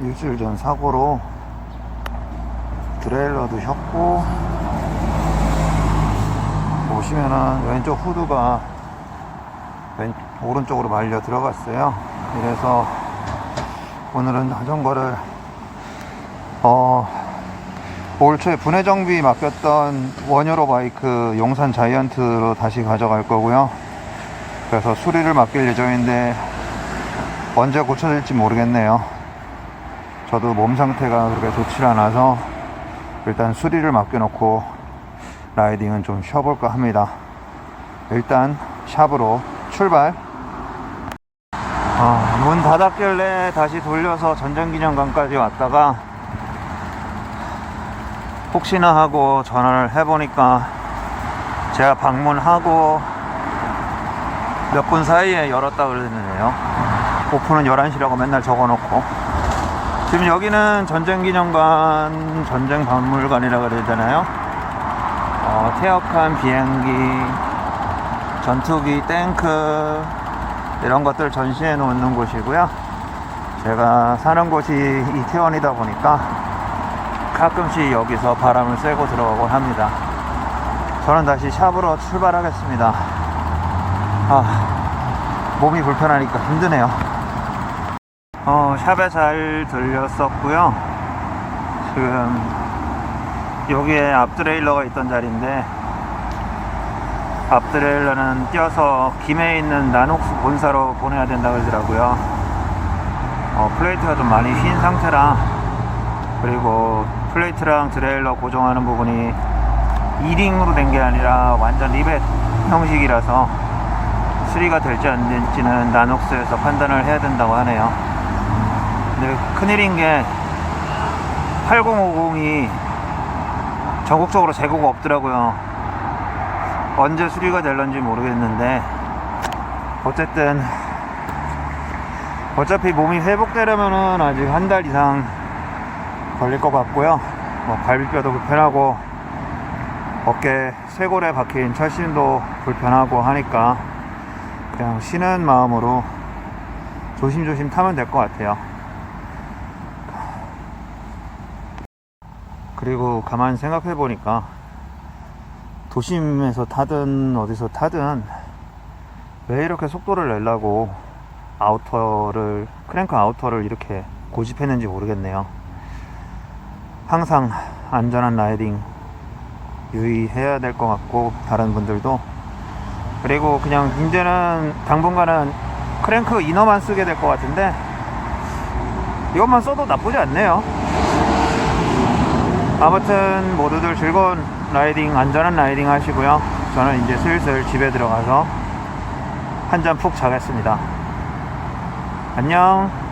일주일 전 사고로 트레일러도 혔고 보시면은 왼쪽 후드가 왼, 오른쪽으로 말려 들어갔어요. 이래서 오늘은 자전거를 어 올 초에 분해 정비 맡겼던 원유로 바이크 용산 자이언트로 다시 가져갈 거고요. 그래서 수리를 맡길 예정인데 언제 고쳐질지 모르겠네요. 저도 몸 상태가 그렇게 좋지 않아서 일단 수리를 맡겨놓고 라이딩은 좀 쉬어볼까 합니다. 일단 샵으로 출발. 아, 문 닫았길래 다시 돌려서 전쟁기념관까지 왔다가 혹시나 하고 전화를 해보니까 제가 방문하고 몇 분 사이에 열었다 그러네요. 오픈은 11시라고 맨날 적어놓고. 지금 여기는 전쟁기념관, 전쟁박물관이라 그래야 되나요? 어, 태역한 비행기, 전투기, 탱크, 이런 것들 전시해 놓는 곳이고요. 제가 사는 곳이 이태원이다 보니까 가끔씩 여기서 바람을 쐬고 들어가곤 합니다. 저는 다시 샵으로 출발하겠습니다. 아, 몸이 불편하니까 힘드네요. 어, 샵에 잘 들렸었고요. 지금 여기에 앞트레일러가 있던 자리인데 앞트레일러는 띄어서 김해에 있는 나녹스 본사로 보내야 된다 그러더라고요. 어, 플레이트가 좀 많이 휜 상태라 그리고 플레이트랑 트레일러 고정하는 부분이 2링으로 된 게 아니라 완전 리벳 형식이라서 수리가 될지 안 될지는 나녹스에서 판단을 해야 된다고 하네요. 근데 큰일인 게 8050이 전국적으로 재고가 없더라고요. 언제 수리가 될런지 모르겠는데 어쨌든 어차피 몸이 회복되려면은 아직 한 달 이상 걸릴 것 같고요. 뭐 갈비뼈도 불편하고 어깨 쇄골에 박힌 철심도 불편하고 하니까 그냥 쉬는 마음으로 조심조심 타면 될 것 같아요. 그리고 가만히 생각해 보니까 도심에서 타든 어디서 타든 왜 이렇게 속도를 내려고 아우터를 크랭크 아우터를 이렇게 고집했는지 모르겠네요. 항상 안전한 라이딩 유의해야 될 것 같고 다른 분들도 그리고 그냥 이제는 당분간은 크랭크 이너만 쓰게 될 것 같은데 이것만 써도 나쁘지 않네요. 아무튼 모두들 즐거운 라이딩, 안전한 라이딩 하시고요. 저는 이제 슬슬 집에 들어가서 한 잔 푹 자겠습니다. 안녕.